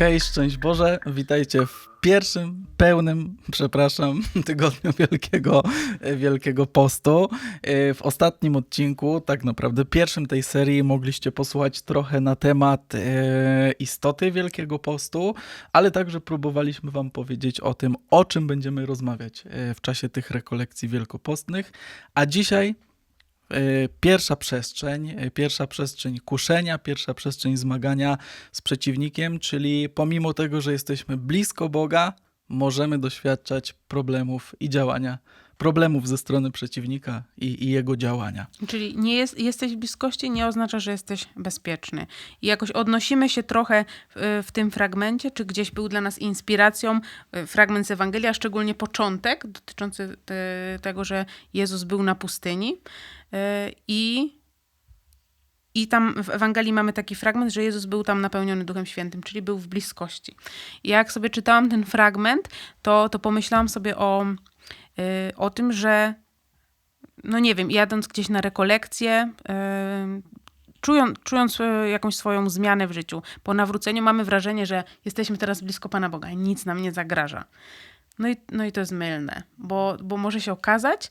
Hej, szczęść Boże, witajcie w pierwszym pełnym, przepraszam, tygodniu Wielkiego, Wielkiego Postu. E, W ostatnim odcinku, tak naprawdę pierwszym tej serii, mogliście posłuchać trochę na temat e, istoty Wielkiego Postu, ale także próbowaliśmy Wam powiedzieć o tym, o czym będziemy rozmawiać e, w czasie tych rekolekcji wielkopostnych. A dzisiaj e, pierwsza przestrzeń, e, pierwsza przestrzeń kuszenia, pierwsza przestrzeń zmagania z przeciwnikiem, czyli pomimo tego, że jesteśmy blisko Boga, możemy doświadczać problemów i działania, problemów ze strony przeciwnika i, i jego działania. Czyli nie jest, jesteś w bliskości, nie oznacza, że jesteś bezpieczny. I jakoś odnosimy się trochę w, w tym fragmencie, czy gdzieś był dla nas inspiracją y, fragment z Ewangelii, a szczególnie początek dotyczący te, tego, że Jezus był na pustyni. Y, I, I tam w Ewangelii mamy taki fragment, że Jezus był tam napełniony Duchem Świętym, czyli był w bliskości. I jak sobie czytałam ten fragment, to, to pomyślałam sobie o, o tym, że no nie wiem, jadąc gdzieś na rekolekcję, yy, czując, czując yy, jakąś swoją zmianę w życiu, po nawróceniu mamy wrażenie, że jesteśmy teraz blisko Pana Boga i nic nam nie zagraża. No i, no i to jest mylne, bo, bo może się okazać,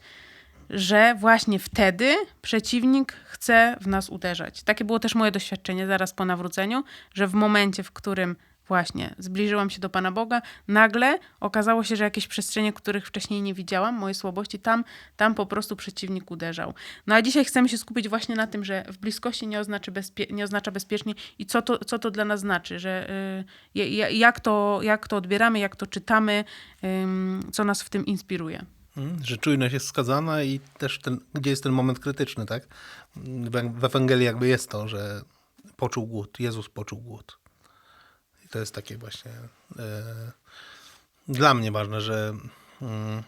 że właśnie wtedy przeciwnik chce w nas uderzać. Takie było też moje doświadczenie zaraz po nawróceniu, że w momencie, w którym właśnie zbliżyłam się do Pana Boga, nagle okazało się, że jakieś przestrzenie, których wcześniej nie widziałam, moje słabości, tam, tam po prostu przeciwnik uderzał. No a dzisiaj chcemy się skupić właśnie na tym, że w bliskości nie oznacza, bezpie- nie oznacza bezpiecznie i co to, co to dla nas znaczy, że y, ja- jak, to, jak to odbieramy, jak to czytamy, ym, co nas w tym inspiruje. Mm, Że czujność jest wskazana i też ten, gdzie jest ten moment krytyczny, tak? W Ewangelii jakby jest to, że poczuł głód, Jezus poczuł głód. To jest takie właśnie e, dla mnie ważne, że mm,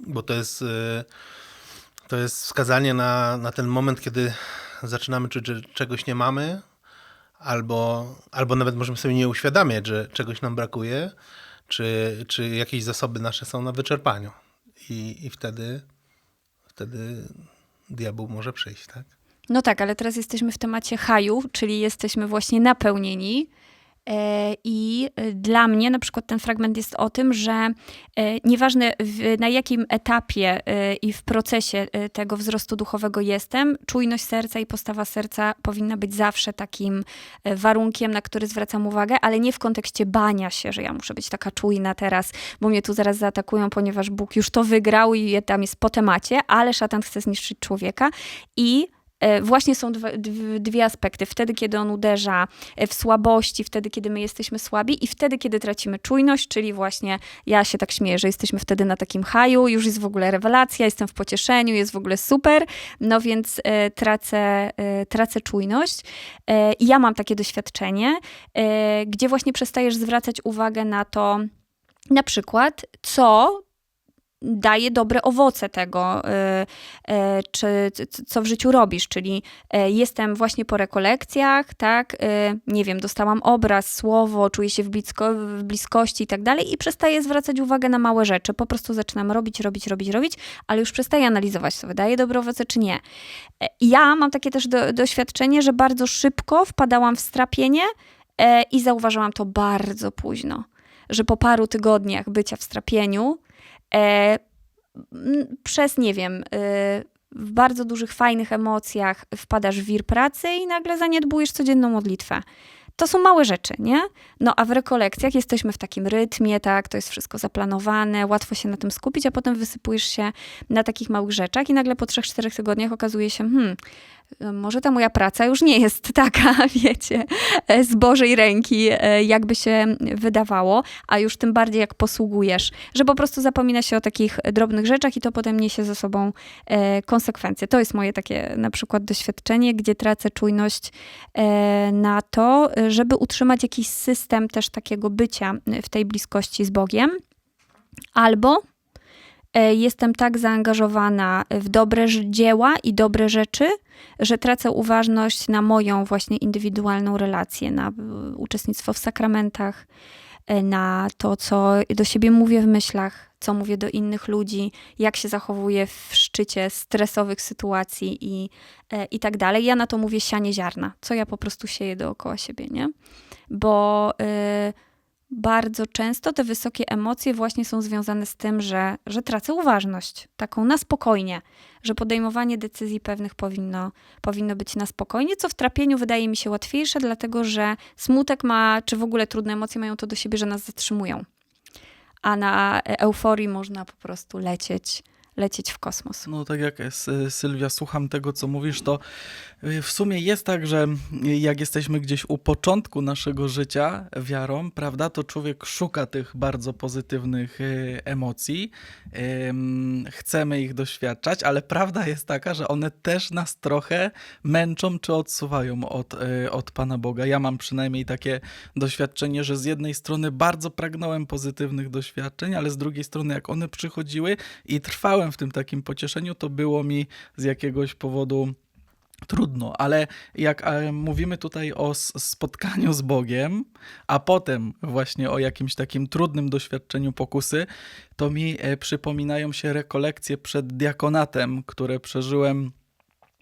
bo to jest e, to jest wskazanie na, na ten moment, kiedy zaczynamy czuć, że czegoś nie mamy, albo, albo nawet możemy sobie nie uświadamiać, że czegoś nam brakuje, czy, czy jakieś zasoby nasze są na wyczerpaniu. I, i wtedy, wtedy diabeł może przyjść, tak? No tak, ale teraz jesteśmy w temacie haju, czyli jesteśmy właśnie napełnieni. E, I e, dla mnie na przykład ten fragment jest o tym, że e, nieważne w, na jakim etapie i w procesie tego wzrostu duchowego jestem, czujność serca i postawa serca powinna być zawsze takim warunkiem, na który zwracam uwagę, ale nie w kontekście bania się, że ja muszę być taka czujna teraz, bo mnie tu zaraz zaatakują, ponieważ Bóg już to wygrał i tam jest po temacie, ale szatan chce zniszczyć człowieka. I Właśnie są dwie aspekty. Wtedy, kiedy on uderza e, w słabości, wtedy, kiedy my jesteśmy słabi i wtedy, kiedy tracimy czujność, czyli właśnie ja się tak śmieję, że jesteśmy wtedy na takim haju, już jest w ogóle rewelacja, jestem w pocieszeniu, jest w ogóle super, no więc e, tracę, e, tracę czujność. E, I ja mam takie doświadczenie, e, gdzie właśnie przestajesz zwracać uwagę na to, na przykład, co daje dobre owoce tego, y, y, czy co w życiu robisz, czyli y, jestem właśnie po rekolekcjach, tak, y, nie wiem, dostałam obraz, słowo, czuję się w, blisko, w bliskości i tak dalej i przestaję zwracać uwagę na małe rzeczy, po prostu zaczynam robić, robić, robić, robić, ale już przestaję analizować, co wydaje dobre owoce, czy nie. E, Ja mam takie też do, doświadczenie, że bardzo szybko wpadałam w strapienie e, i zauważyłam to bardzo późno, że po paru tygodniach bycia w strapieniu e, przez, nie wiem, y, w bardzo dużych, fajnych emocjach wpadasz w wir pracy i nagle zaniedbujesz codzienną modlitwę. To są małe rzeczy, nie? No a w rekolekcjach jesteśmy w takim rytmie, tak, to jest wszystko zaplanowane, łatwo się na tym skupić, a potem wysypujesz się na takich małych rzeczach i nagle po trzech, czterech tygodniach okazuje się, hmm, może ta moja praca już nie jest taka, wiecie, e, z Bożej ręki, e, jakby się wydawało, a już tym bardziej jak posługujesz, że po prostu zapomina się o takich drobnych rzeczach i to potem niesie ze sobą e, konsekwencje. To jest moje takie na przykład doświadczenie, gdzie tracę czujność na to, żeby utrzymać jakiś system też takiego bycia w tej bliskości z Bogiem, albo jestem tak zaangażowana w dobre dzieła i dobre rzeczy, że tracę uważność na moją właśnie indywidualną relację, na uczestnictwo w sakramentach, e, na to, co do siebie mówię w myślach, co mówię do innych ludzi, jak się zachowuję w szczycie stresowych sytuacji i, e, i tak dalej. Ja na to mówię sianie ziarna, co ja po prostu sieję dookoła siebie, nie? Bo y, bardzo często te wysokie emocje właśnie są związane z tym, że, że tracę uważność, taką na spokojnie, że podejmowanie decyzji pewnych powinno, powinno być na spokojnie, co w trapieniu wydaje mi się łatwiejsze, dlatego że smutek ma, czy w ogóle trudne emocje mają to do siebie, że nas zatrzymują. A na euforii można po prostu lecieć, lecieć w kosmos. No tak jak S- Sylwia, słucham tego, co mówisz, to y, w sumie jest tak, że y, jak jesteśmy gdzieś u początku naszego życia wiarą, prawda, to człowiek szuka tych bardzo pozytywnych emocji, chcemy ich doświadczać, ale prawda jest taka, że one też nas trochę męczą czy odsuwają od, od Pana Boga. Ja mam przynajmniej takie doświadczenie, że z jednej strony bardzo pragnąłem pozytywnych doświadczeń, ale z drugiej strony jak one przychodziły i trwałem w tym takim pocieszeniu, to było mi z jakiegoś powodu trudno, ale jak e, mówimy tutaj o spotkaniu z Bogiem, a potem właśnie o jakimś takim trudnym doświadczeniu pokusy, to mi e, przypominają się rekolekcje przed diakonatem, które przeżyłem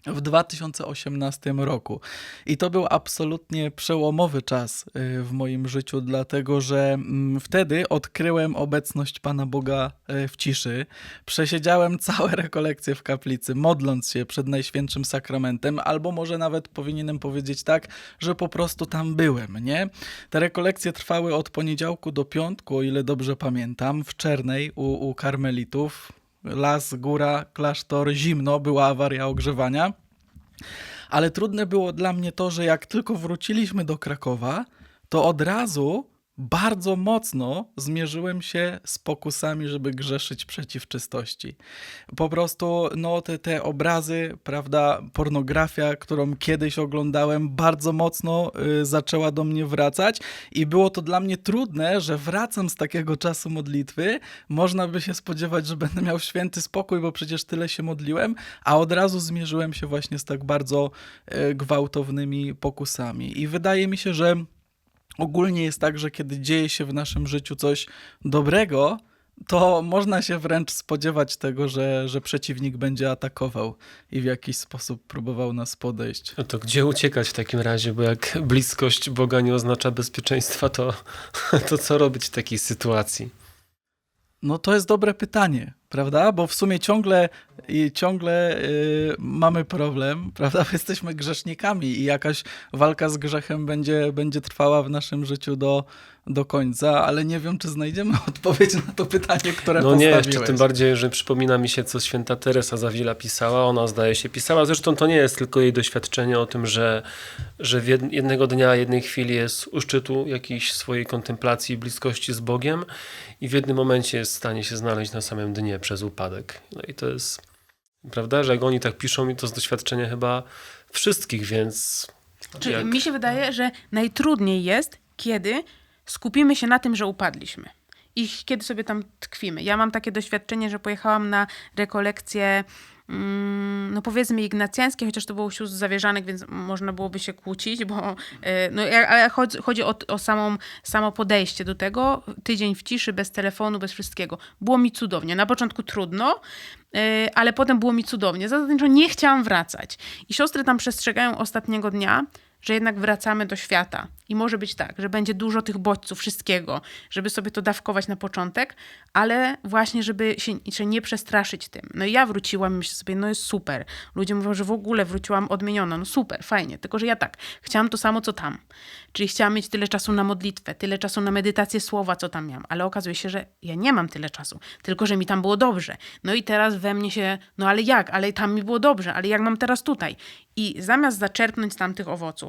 w 2018 roku. I to był absolutnie przełomowy czas y, w moim życiu, dlatego że mm, wtedy odkryłem obecność Pana Boga y, w ciszy. Przesiedziałem całe rekolekcje w kaplicy, modląc się przed Najświętszym Sakramentem, albo może nawet powinienem powiedzieć tak, że po prostu tam byłem, nie? Te rekolekcje trwały od poniedziałku do piątku, o ile dobrze pamiętam, w Czernej u, u karmelitów. Las, góra, klasztor, zimno, była awaria ogrzewania. Ale trudne było dla mnie to, że jak tylko wróciliśmy do Krakowa, to od razu bardzo mocno zmierzyłem się z pokusami, żeby grzeszyć przeciw czystości. Po prostu, no, te, te obrazy, prawda, pornografia, którą kiedyś oglądałem, bardzo mocno y, zaczęła do mnie wracać i było to dla mnie trudne, że wracam z takiego czasu modlitwy. Można by się spodziewać, że będę miał święty spokój, bo przecież tyle się modliłem, a od razu zmierzyłem się właśnie z tak bardzo y, gwałtownymi pokusami. I wydaje mi się, że ogólnie jest tak, że kiedy dzieje się w naszym życiu coś dobrego, to można się wręcz spodziewać tego, że, że przeciwnik będzie atakował i w jakiś sposób próbował nas podejść. No to gdzie uciekać w takim razie? Bo jak bliskość Boga nie oznacza bezpieczeństwa, to, to co robić w takiej sytuacji? No to jest dobre pytanie, prawda? Bo w sumie ciągle, i ciągle y, mamy problem, prawda? Jesteśmy grzesznikami i jakaś walka z grzechem będzie, będzie trwała w naszym życiu do, do końca, ale nie wiem, czy znajdziemy odpowiedź na to pytanie, które No nie, postawiłeś. jeszcze tym bardziej, że przypomina mi się, co święta Teresa Zawila pisała. Ona zdaje się pisała. Zresztą to nie jest tylko jej doświadczenie o tym, że, że jednego dnia, jednej chwili jest u szczytu jakiejś swojej kontemplacji i bliskości z Bogiem i w jednym momencie jest w stanie się znaleźć na samym dnie przez upadek. No i to jest, prawda, że jak oni tak piszą, i to z doświadczenia chyba wszystkich, więc Czyli jak... mi się wydaje, że najtrudniej jest, kiedy skupimy się na tym, że upadliśmy. I kiedy sobie tam tkwimy. Ja mam takie doświadczenie, że pojechałam na rekolekcje, mm, no powiedzmy ignacjańskie, chociaż to było sióstr zawierzanek, więc można byłoby się kłócić, bo e, no, ale chodzi, chodzi o, o samą, samo podejście do tego. Tydzień w ciszy, bez telefonu, bez wszystkiego. Było mi cudownie. Na początku trudno, e, ale potem było mi cudownie. Zasadniczo nie chciałam wracać. I siostry tam przestrzegają ostatniego dnia, że jednak wracamy do świata. I może być tak, że będzie dużo tych bodźców, wszystkiego, żeby sobie to dawkować na początek, ale właśnie, żeby się że nie przestraszyć tym. No i ja wróciłam myślę sobie, no jest super. Ludzie mówią, że w ogóle wróciłam odmieniona. No super, fajnie. Tylko, że ja tak, chciałam to samo, co tam. Czyli chciałam mieć tyle czasu na modlitwę, tyle czasu na medytację słowa, co tam miałam. Ale okazuje się, że ja nie mam tyle czasu. Tylko, że mi tam było dobrze. No i teraz we mnie się, no ale jak? Ale tam mi było dobrze. Ale jak mam teraz tutaj? I zamiast zaczerpnąć tam tych owoców,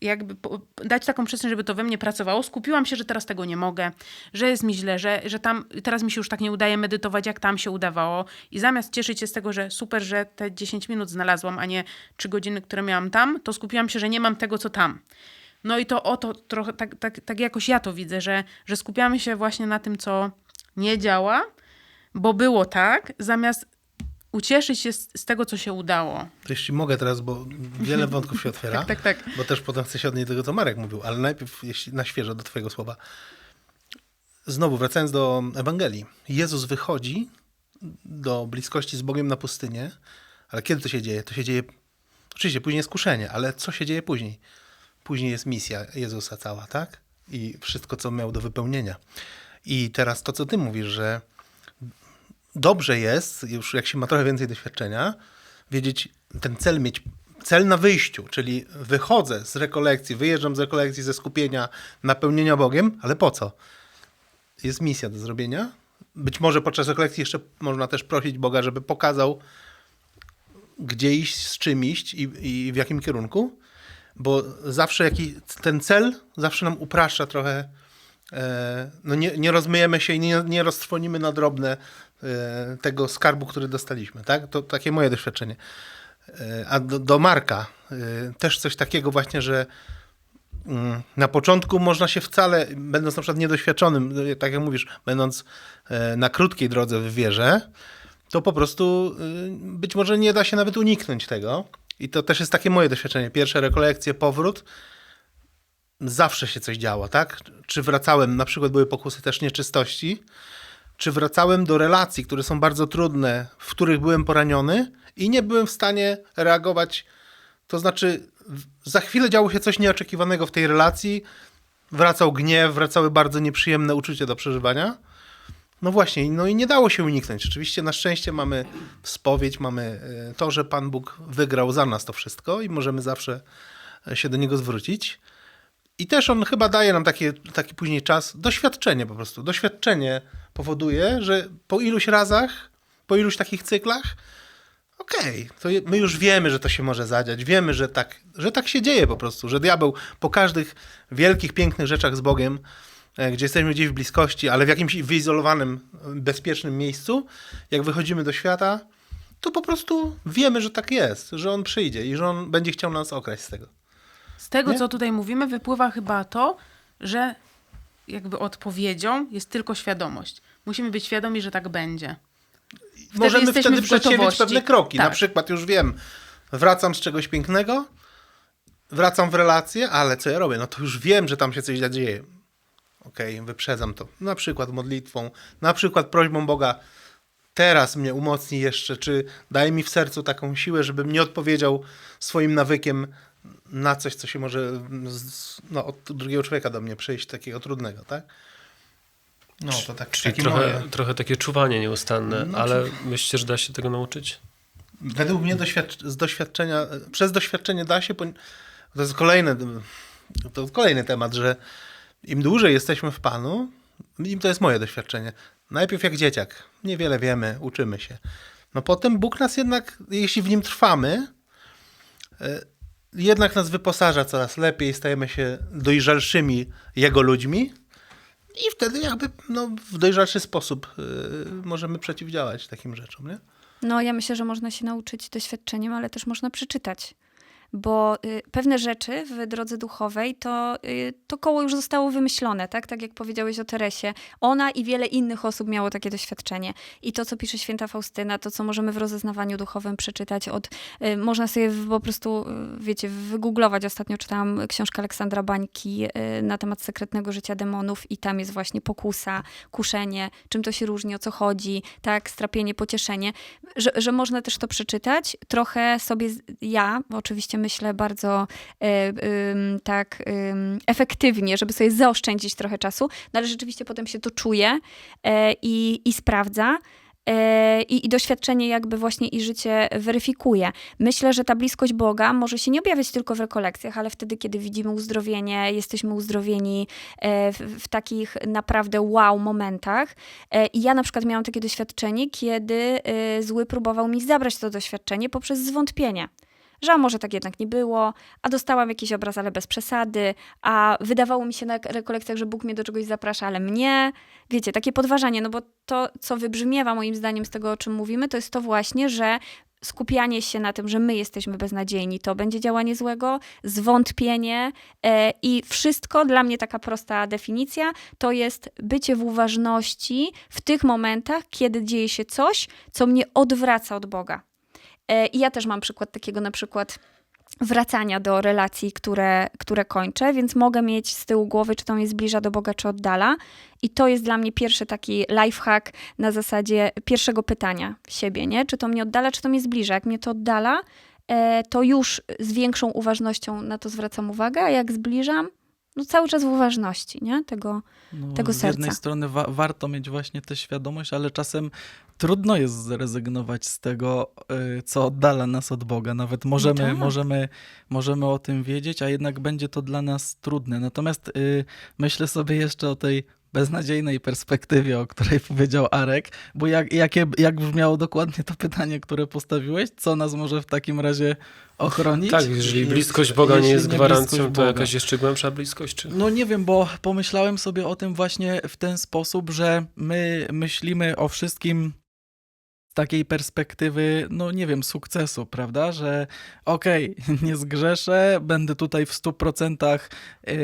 jakby dać taką przestrzeń, żeby to we mnie pracowało, skupiłam się, że teraz tego nie mogę, że jest mi źle, że, że tam teraz mi się już tak nie udaje medytować, jak tam się udawało. I zamiast cieszyć się z tego, że super, że te 10 minut znalazłam, a nie 3 godziny, które miałam tam, to skupiłam się, że nie mam tego, co tam. No i to oto trochę, tak, tak, tak jakoś ja to widzę, że, że skupiamy się właśnie na tym, co nie działa, bo było tak, zamiast ucieszyć się z, z tego, co się udało. To jeśli mogę teraz, bo wiele wątków się otwiera, Tak, tak, tak. bo też potem chcę się odnieść do tego, co Marek mówił, ale najpierw jeśli na świeżo do twojego słowa. znowu wracając do Ewangelii. Jezus wychodzi do bliskości z Bogiem na pustynię, ale kiedy to się dzieje? To się dzieje, oczywiście później jest kuszenie, ale co się dzieje później? Później jest misja Jezusa cała, tak? I wszystko, co miał do wypełnienia. I teraz to, co ty mówisz, że dobrze jest, już jak się ma trochę więcej doświadczenia, wiedzieć, ten cel mieć, cel na wyjściu, czyli wychodzę z rekolekcji, wyjeżdżam z rekolekcji, ze skupienia, napełnienia Bogiem, ale po co? Jest misja do zrobienia. Być może podczas rekolekcji jeszcze można też prosić Boga, żeby pokazał, gdzie iść, z czym iść i, i w jakim kierunku, bo zawsze jaki, ten cel zawsze nam upraszcza trochę e, no nie, nie rozmyjemy się i nie, nie roztrwonimy na drobne tego skarbu, który dostaliśmy. Tak? To takie moje doświadczenie. E, A do, do Marka e, też coś takiego właśnie, że mm, na początku można się wcale, będąc na przykład niedoświadczonym, e, tak jak mówisz, będąc e, na krótkiej drodze w wierze, to po prostu być może nie da się nawet uniknąć tego. I to też jest takie moje doświadczenie. Pierwsze rekolekcje, powrót, zawsze się coś działo, tak? Czy wracałem, na przykład były pokusy też nieczystości, czy wracałem do relacji, które są bardzo trudne, w których byłem poraniony i nie byłem w stanie reagować. To znaczy, za chwilę działo się coś nieoczekiwanego w tej relacji, wracał gniew, wracały bardzo nieprzyjemne uczucia do przeżywania. No właśnie, no i nie dało się uniknąć. Oczywiście na szczęście mamy spowiedź, mamy e, to, że Pan Bóg wygrał za nas to wszystko i możemy zawsze e, się do Niego zwrócić. I też on chyba daje nam taki, taki później czas, doświadczenie po prostu. Doświadczenie powoduje, że po iluś razach, po iluś takich cyklach, okej, to je- my już wiemy, że to się może zadziać, wiemy, że tak, że tak się dzieje po prostu, że diabeł po każdych wielkich, pięknych rzeczach z Bogiem, e, gdzie jesteśmy gdzieś w bliskości, ale w jakimś wyizolowanym, bezpiecznym miejscu, jak wychodzimy do świata, to po prostu wiemy, że tak jest, że on przyjdzie i że on będzie chciał nas okraść z tego. Z tego, Nie? co tutaj mówimy, wypływa chyba to, że jakby odpowiedzią jest tylko świadomość. Musimy być świadomi, że tak będzie. Możemy jesteśmy wtedy przedsięwziąć pewne kroki. Na Tak. przykład już wiem, wracam z czegoś pięknego, wracam w relację, ale co ja robię? No to już wiem, że tam się coś dzieje. Okej, wyprzedzam to. Na przykład modlitwą, na przykład prośbą Boga, teraz mnie umocni jeszcze, czy daj mi w sercu taką siłę, żebym nie odpowiedział swoim nawykiem na coś, co się może z, no, od drugiego człowieka do mnie przyjść, takiego trudnego, tak? No, to tak, Czyli trochę, moje. trochę takie czuwanie nieustanne, No, ale myślicie, że da się tego nauczyć? Według mnie doświadcz- z doświadczenia, przez doświadczenie da się, to jest kolejny, to kolejny temat, że im dłużej jesteśmy w Panu, im to jest moje doświadczenie. Najpierw jak dzieciak, niewiele wiemy, uczymy się. No potem Bóg nas jednak, jeśli w nim trwamy, e, jednak nas wyposaża coraz lepiej, stajemy się dojrzalszymi Jego ludźmi i wtedy jakby no, w dojrzalszy sposób e, możemy przeciwdziałać takim rzeczom, nie? No, ja myślę, że można się nauczyć doświadczeniem, ale też można przeczytać. Bo y, pewne rzeczy w drodze duchowej to, y, to koło już zostało wymyślone, tak? Tak jak powiedziałeś o Teresie. Ona i wiele innych osób miało takie doświadczenie. I to, co pisze święta Faustyna, to, co możemy w rozeznawaniu duchowym przeczytać od... Y, można sobie po prostu, wiecie, wygooglować. Ostatnio czytałam książkę Aleksandra Bańki na temat sekretnego życia demonów i tam jest właśnie pokusa, kuszenie, czym to się różni, o co chodzi, tak? Strapienie, pocieszenie że, że można też to przeczytać. Trochę sobie, ja oczywiście myślę bardzo e, tak efektywnie, żeby sobie zaoszczędzić trochę czasu, no ale rzeczywiście potem się to czuje e, i, i sprawdza. E, I, I doświadczenie jakby właśnie i życie weryfikuje. Myślę, że ta bliskość Boga może się nie objawiać tylko w rekolekcjach, ale wtedy, kiedy widzimy uzdrowienie, jesteśmy uzdrowieni w, w takich naprawdę wow momentach. I ja na przykład miałam takie doświadczenie, kiedy zły próbował mi zabrać to doświadczenie poprzez zwątpienie. Że może tak jednak nie było, a dostałam jakiś obraz, ale bez przesady, a wydawało mi się na rekolekcjach, że Bóg mnie do czegoś zaprasza, ale mnie. Wiecie, takie podważanie, no bo to, co wybrzmiewa moim zdaniem z tego, o czym mówimy, to jest to właśnie, że skupianie się na tym, że my jesteśmy beznadziejni, to będzie działanie złego, zwątpienie e, i wszystko, dla mnie taka prosta definicja, to jest bycie w uważności w tych momentach, kiedy dzieje się coś, co mnie odwraca od Boga. E, I ja też mam przykład takiego na przykład wracania do relacji, które, które kończę, więc mogę mieć z tyłu głowy, czy to mnie zbliża do Boga, czy oddala. I to jest dla mnie pierwszy taki lifehack na zasadzie pierwszego pytania siebie, nie? Czy to mnie oddala, czy to mnie zbliża. Jak mnie to oddala, e, to już z większą uważnością na to zwracam uwagę, a jak zbliżam, no cały czas w uważności, nie? Tego, No, tego z jednej serca. strony wa- warto mieć właśnie tę świadomość, ale czasem trudno jest zrezygnować z tego, y, co oddala nas od Boga. Nawet możemy, tak. możemy, możemy o tym wiedzieć, a jednak będzie to dla nas trudne. Natomiast y, myślę sobie jeszcze o tej beznadziejnej perspektywie, o której powiedział Arek, bo jak, jakie, jak brzmiało dokładnie to pytanie, które postawiłeś? Co nas może w takim razie ochronić? Tak, jeżeli bliskość Boga nie jeśli jest nie gwarancją, bliskość to Boga. jakaś jeszcze głębsza bliskość? Czy... No nie wiem, bo pomyślałem sobie o tym właśnie w ten sposób, że my myślimy o wszystkim takiej perspektywy, no nie wiem, sukcesu, prawda? Że okej, nie zgrzeszę, będę tutaj w 100% yy,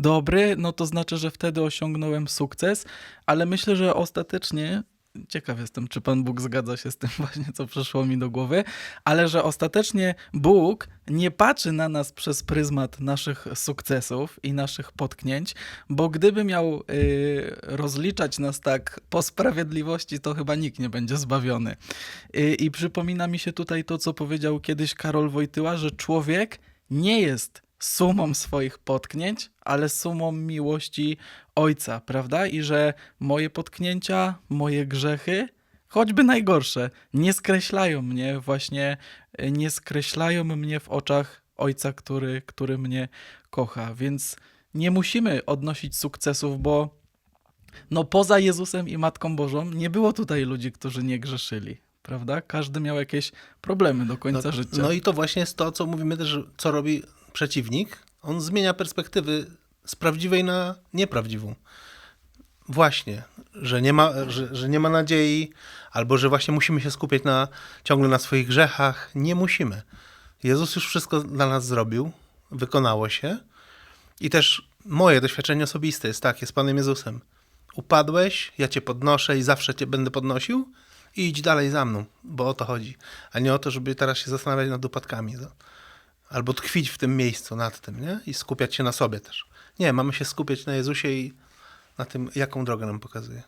dobry, no to znaczy, że wtedy osiągnąłem sukces, ale myślę, że ostatecznie Ciekaw jestem, czy Pan Bóg zgadza się z tym właśnie, co przyszło mi do głowy, ale że ostatecznie Bóg nie patrzy na nas przez pryzmat naszych sukcesów i naszych potknięć, bo gdyby miał y, rozliczać nas tak po sprawiedliwości, to chyba nikt nie będzie zbawiony. Y, I przypomina mi się tutaj to, co powiedział kiedyś Karol Wojtyła, że człowiek nie jest sumą swoich potknięć, ale sumą miłości Ojca, prawda? I że moje potknięcia, moje grzechy, choćby najgorsze, nie skreślają mnie właśnie, nie skreślają mnie w oczach Ojca, który, który mnie kocha. Więc nie musimy odnosić sukcesów, bo no poza Jezusem i Matką Bożą nie było tutaj ludzi, którzy nie grzeszyli. Prawda? Każdy miał jakieś problemy do końca no, życia. No i to właśnie jest to, co mówimy też, co robi przeciwnik. On zmienia perspektywy z prawdziwej na nieprawdziwą. Właśnie, że nie ma, że, że nie ma nadziei, albo że właśnie musimy się skupiać na, ciągle na swoich grzechach. Nie musimy. Jezus już wszystko dla nas zrobił, wykonało się. I też moje doświadczenie osobiste jest takie z Panem Jezusem. Upadłeś, ja cię podnoszę i zawsze cię będę podnosił i idź dalej za mną, bo o to chodzi. A nie o to, żeby teraz się zastanawiać nad upadkami. Albo tkwić w tym miejscu nad tym, nie? I skupiać się na sobie też. Nie, mamy się skupiać na Jezusie i na tym, jaką drogę nam pokazuje.